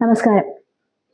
നമസ്കാരം.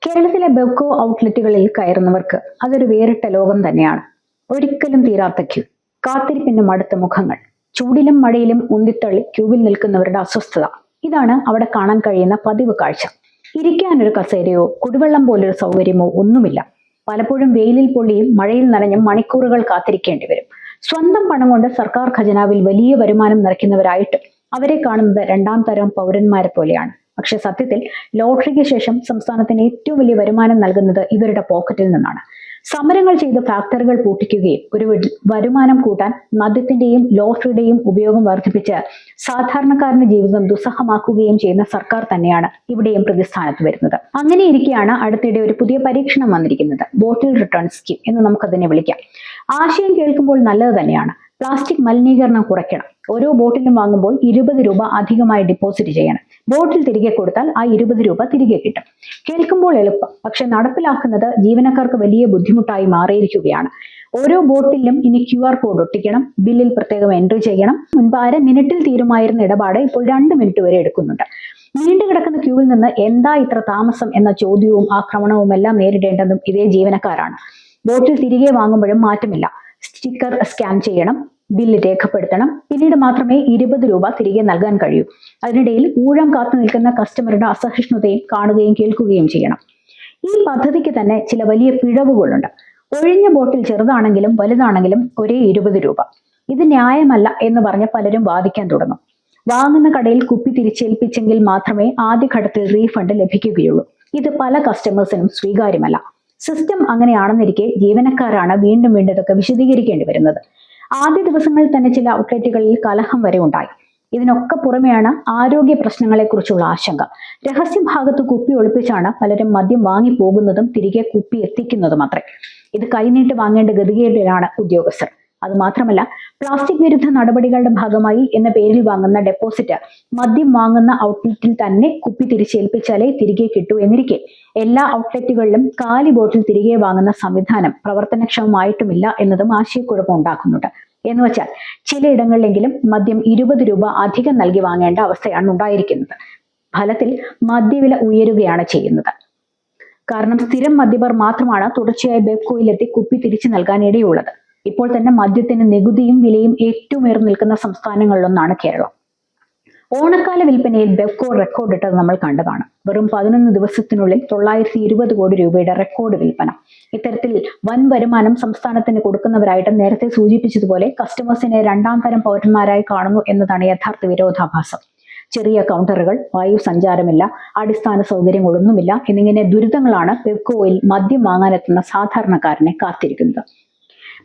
കേരളത്തിലെ ബെവ്കോ ഔട്ട്ലെറ്റുകളിൽ കയറുന്നവർക്ക് അതൊരു വേറിട്ട ലോകം തന്നെയാണ്. ഒരിക്കലും തീരാത്ത ക്യൂ. കാത്തിരിപ്പിന്റെ മടുത്ത മുഖങ്ങൾ. ചൂടിലും മഴയിലും ഉന്തിത്തള്ളി ക്യൂവിൽ നിൽക്കുന്നവരുടെ അസ്വസ്ഥത. ഇതാണ് അവിടെ കാണാൻ കഴിയുന്ന പതിവ് കാഴ്ച. ഇരിക്കാനൊരു കസേരയോ കുടിവെള്ളം പോലൊരു സൗകര്യമോ ഒന്നുമില്ല. പലപ്പോഴും വെയിലിൽ പൊള്ളിയും മഴയിൽ നനഞ്ഞും മണിക്കൂറുകൾ കാത്തിരിക്കേണ്ടി വരും. സ്വന്തം പണം കൊണ്ട് സർക്കാർ ഖജനാവിൽ വലിയ വരുമാനം നിറയ്ക്കുന്നവരായിട്ടും അവരെ കാണുന്നത് രണ്ടാം തരം പൗരന്മാരെ പോലെയാണ്. പക്ഷെ സത്യത്തിൽ ലോട്ടറിക്ക് ശേഷം സംസ്ഥാനത്തിന് ഏറ്റവും വലിയ വരുമാനം നൽകുന്നത് ഇവരുടെ പോക്കറ്റിൽ നിന്നാണ്. സമരങ്ങൾ ചെയ്ത് ഫാക്ടറികൾ പൂട്ടിക്കുകയും ഒരു വരുമാനം കൂട്ടാൻ മദ്യത്തിന്റെയും ലോട്ടറിയുടെയും ഉപയോഗം വർദ്ധിപ്പിച്ച് സാധാരണക്കാരന്റെ ജീവിതം ദുസ്സഹമാക്കുകയും ചെയ്യുന്ന സർക്കാർ തന്നെയാണ് ഇവിടെയും പ്രതിസ്ഥാനത്ത് വരുന്നത്. അങ്ങനെയിരിക്കെയാണ് അടുത്തിടെ ഒരു പുതിയ പരീക്ഷണം വന്നിരിക്കുന്നത്. ബോട്ടിൽ റിട്ടേൺ സ്കീം എന്ന് നമുക്കതിനെ വിളിക്കാം. ആശയം കേൾക്കുമ്പോൾ നല്ലത് തന്നെയാണ്. പ്ലാസ്റ്റിക് മലിനീകരണം കുറയ്ക്കണം. ഓരോ ബോട്ടിലും വാങ്ങുമ്പോൾ ഇരുപത് രൂപ അധികമായി ഡിപ്പോസിറ്റ് ചെയ്യണം. ബോട്ടിൽ തിരികെ കൊടുത്താൽ ആ ഇരുപത് രൂപ തിരികെ കിട്ടും. കേൾക്കുമ്പോൾ എളുപ്പം. പക്ഷെ നടപ്പിലാക്കുന്നത് ജീവനക്കാർക്ക് വലിയ ബുദ്ധിമുട്ടായി മാറിയിരിക്കുകയാണ്. ഓരോ ബോട്ടിലും ഇനി ക്യു ആർ കോഡ് ഒട്ടിക്കണം. ബില്ലിൽ പ്രത്യേകം എൻട്രി ചെയ്യണം. മുൻപ് അര മിനിറ്റിൽ തീരുമായിരുന്ന ഇടപാട് ഇപ്പോൾ രണ്ട് മിനിറ്റ് വരെ എടുക്കുന്നുണ്ട്. നീണ്ടു കിടക്കുന്ന ക്യൂവിൽ നിന്ന് എന്താ ഇത്ര താമസം എന്ന ചോദ്യവും ആക്രമണവും എല്ലാം നേരിടേണ്ടതും ഇതേ ജീവനക്കാരാണ്. ബോട്ടിൽ തിരികെ വാങ്ങുമ്പോഴും മാറ്റമില്ല. സ്റ്റിക്കർ സ്കാൻ ചെയ്യണം ബില്ല് രേഖപ്പെടുത്തണം. പിന്നീട് മാത്രമേ ഇരുപത് രൂപ തിരികെ നൽകാൻ കഴിയൂ. അതിനിടയിൽ ഊഴം കാത്തു നിൽക്കുന്ന കസ്റ്റമറുടെ അസഹിഷ്ണുതയും കാണുകയും കേൾക്കുകയും ചെയ്യണം. ഈ പദ്ധതിക്ക് തന്നെ ചില വലിയ പിഴവുകളുണ്ട്. ഒഴിഞ്ഞ ബോട്ടിൽ ചെറുതാണെങ്കിലും വലുതാണെങ്കിലും ഒരേ ഇരുപത് രൂപ. ഇത് ന്യായമല്ല എന്ന് പറഞ്ഞ് പലരും വാദിക്കാൻ തുടങ്ങും. വാങ്ങുന്ന കടയിൽ കുപ്പി തിരിച്ചേൽപ്പിച്ചെങ്കിൽ മാത്രമേ ആദ്യഘട്ടത്തിൽ റീഫണ്ട് ലഭിക്കുകയുള്ളൂ. ഇത് പല കസ്റ്റമേഴ്സിനും സ്വീകാര്യമല്ല. സിസ്റ്റം അങ്ങനെയാണെന്നിരിക്കെ ജീവനക്കാരാണ് വീണ്ടും വീണ്ടും ഇതൊക്കെ വിശദീകരിക്കേണ്ടി വരുന്നത്. ആദ്യ ദിവസങ്ങളിൽ തന്നെ ചില ഔട്ട്ലെറ്റുകളിൽ കലഹം വരെ ഉണ്ടായി. ഇതിനൊക്കെ പുറമെയാണ് ആരോഗ്യ പ്രശ്നങ്ങളെക്കുറിച്ചുള്ള ആശങ്ക. രഹസ്യ ഭാഗത്ത് കുപ്പി ഒളിപ്പിച്ചാണ് പലരും മദ്യം വാങ്ങി പോകുന്നതും തിരികെ കുപ്പി എത്തിക്കുന്നതും അത്രേ. ഇത് കൈനീട്ട് വാങ്ങേണ്ട ഗതികേടിലാണ് ഉദ്യോഗസ്ഥർ. അത് മാത്രമല്ല പ്ലാസ്റ്റിക് വിരുദ്ധ നടപടികളുടെ ഭാഗമായി എന്ന പേരിൽ വാങ്ങുന്ന ഡെപ്പോസിറ്റ് മദ്യം വാങ്ങുന്ന ഔട്ട്ലെറ്റിൽ തന്നെ കുപ്പി തിരിച്ചേൽപ്പിച്ചാലേ തിരികെ കിട്ടൂ എന്നിരിക്കെ എല്ലാ ഔട്ട്ലെറ്റുകളിലും കാലി ബോട്ടിൽ തിരികെ വാങ്ങുന്ന സംവിധാനം പ്രവർത്തനക്ഷമമായിട്ടുമില്ല എന്നതും ആശയക്കുഴപ്പം ഉണ്ടാക്കുന്നുണ്ട്. എന്ന് വെച്ചാൽ ചിലയിടങ്ങളിലെങ്കിലും മദ്യം ഇരുപത് രൂപ അധികം നൽകി വാങ്ങേണ്ട അവസ്ഥയാണ് ഉണ്ടായിരിക്കുന്നത്. ഫലത്തിൽ മദ്യവില ഉയരുകയാണ് ചെയ്യുന്നത്. കാരണം സ്ഥിരം മദ്യപർ മാത്രമാണ് തുടർച്ചയായി ബെബ്കോയിലെത്തി കുപ്പി തിരിച്ചു നൽകാൻ ഇടയുള്ളത് ഇപ്പോൾ തന്നെ മദ്യത്തിന് നികുതിയും വിലയും ഏറ്റവും ഉയർന്നു നിൽക്കുന്ന സംസ്ഥാനങ്ങളിലൊന്നാണ് കേരളം. ഓണക്കാല വിൽപ്പനയിൽ ബെവ്കോ റെക്കോർഡ് ഇട്ടത് നമ്മൾ കണ്ടതാണ്. വെറും പതിനൊന്ന് ദിവസത്തിനുള്ളിൽ തൊള്ളായിരത്തി ഇരുപത് കോടി രൂപയുടെ റെക്കോർഡ് വിൽപ്പന. ഇത്തരത്തിൽ വൻ വരുമാനം സംസ്ഥാനത്തിന് കൊടുക്കുന്നവരായിട്ട് നേരത്തെ സൂചിപ്പിച്ചതുപോലെ കസ്റ്റമേഴ്സിനെ രണ്ടാം തരം പൗരന്മാരായി കാണുന്നു എന്നതാണ് യഥാർത്ഥ വിരോധാഭാസം. ചെറിയ കൗണ്ടറുകൾ വായു സഞ്ചാരമില്ല അടിസ്ഥാന സൗകര്യങ്ങളൊന്നുമില്ല എന്നിങ്ങനെ ദുരിതങ്ങളാണ് ബെവ്കോയിൽ മദ്യം വാങ്ങാനെത്തുന്ന സാധാരണക്കാരനെ കാത്തിരിക്കുന്നത്.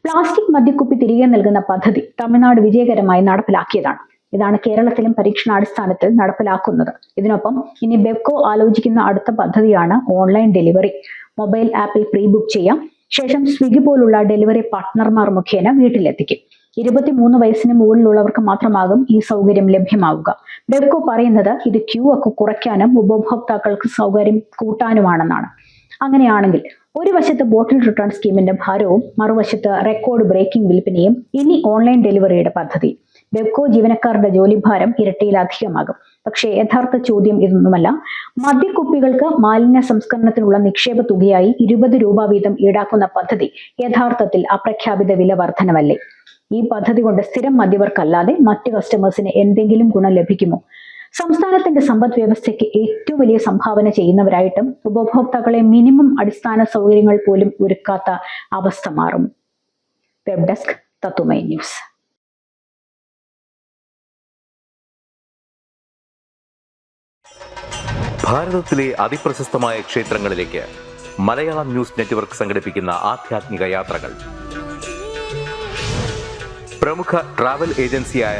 പ്ലാസ്റ്റിക് മദ്യക്കുപ്പി തിരികെ നൽകുന്ന പദ്ധതി തമിഴ്നാട് വിജയകരമായി നടപ്പിലാക്കിയതാണ്. ഇതാണ് കേരളത്തിലും പരീക്ഷണാടിസ്ഥാനത്തിൽ നടപ്പിലാക്കുന്നത്. ഇതിനൊപ്പം ഇനി ബെബ്കോ ആലോചിക്കുന്ന അടുത്ത പദ്ധതിയാണ് ഓൺലൈൻ ഡെലിവറി. മൊബൈൽ ആപ്പിൽ പ്രീ ബുക്ക് ചെയ്യാം. ശേഷം സ്വിഗ്ഗി പോലുള്ള ഡെലിവറി പാർട്ട്ണർമാർ മുഖേന വീട്ടിലെത്തിക്കും. ഇരുപത്തിമൂന്ന് വയസ്സിന് മുകളിലുള്ളവർക്ക് മാത്രമാകും ഈ സൗകര്യം ലഭ്യമാവുക. ബെബ്കോ പറയുന്നത് ഇത് ക്യൂ ഒക്കെ കുറയ്ക്കാനും ഉപഭോക്താക്കൾക്ക് സൗകര്യം കൂട്ടാനുമാണെന്നാണ്. അങ്ങനെയാണെങ്കിൽ ഒരു വശത്ത് ബോട്ടിൽ റിട്ടേൺ സ്കീമിന്റെ ഭാരവും മറുവശത്ത് റെക്കോർഡ് ബ്രേക്കിംഗ് വിൽപ്പനയും ഇനി ഓൺലൈൻ ഡെലിവറിയുടെ പദ്ധതി. ബെബ്കോ ജീവനക്കാരുടെ ജോലിഭാരം ഇരട്ടിയിലധികമാകും. പക്ഷേ യഥാർത്ഥ ചോദ്യം ഇതൊന്നുമല്ല. മദ്യക്കുപ്പികൾക്ക് മാലിന്യ സംസ്കരണത്തിനുള്ള നിക്ഷേപ തുകയായി ഇരുപത് രൂപ വീതം ഈടാക്കുന്ന പദ്ധതി യഥാർത്ഥത്തിൽ അപ്രഖ്യാപിത വില വർധനവല്ലേ? ഈ പദ്ധതി കൊണ്ട് സ്ഥിരം മദ്യവർക്കല്ലാതെ മറ്റ് കസ്റ്റമേഴ്സിന് എന്തെങ്കിലും ഗുണം ലഭിക്കുമോ? സംസ്ഥാനത്തിന്റെ സമ്പദ് വ്യവസ്ഥയ്ക്ക് ഏറ്റവും വലിയ സംഭാവന ചെയ്യുന്നവരായിട്ടും ഉപഭോക്താക്കളെ മിനിമം അടിസ്ഥാന സൗകര്യങ്ങൾ പോലും ഒരുക്കാത്ത അവസ്ഥ മാറും. വെബ് ഡെസ്ക് തത്തുമൈ ന്യൂസ്. ഭാരതത്തിലെ ക്ഷേത്രങ്ങളിലേക്ക് മലയാളം ന്യൂസ് നെറ്റ്വർക്ക് യാത്രകൾ. പ്രമുഖ ട്രാവൽ ഏജൻസിയായ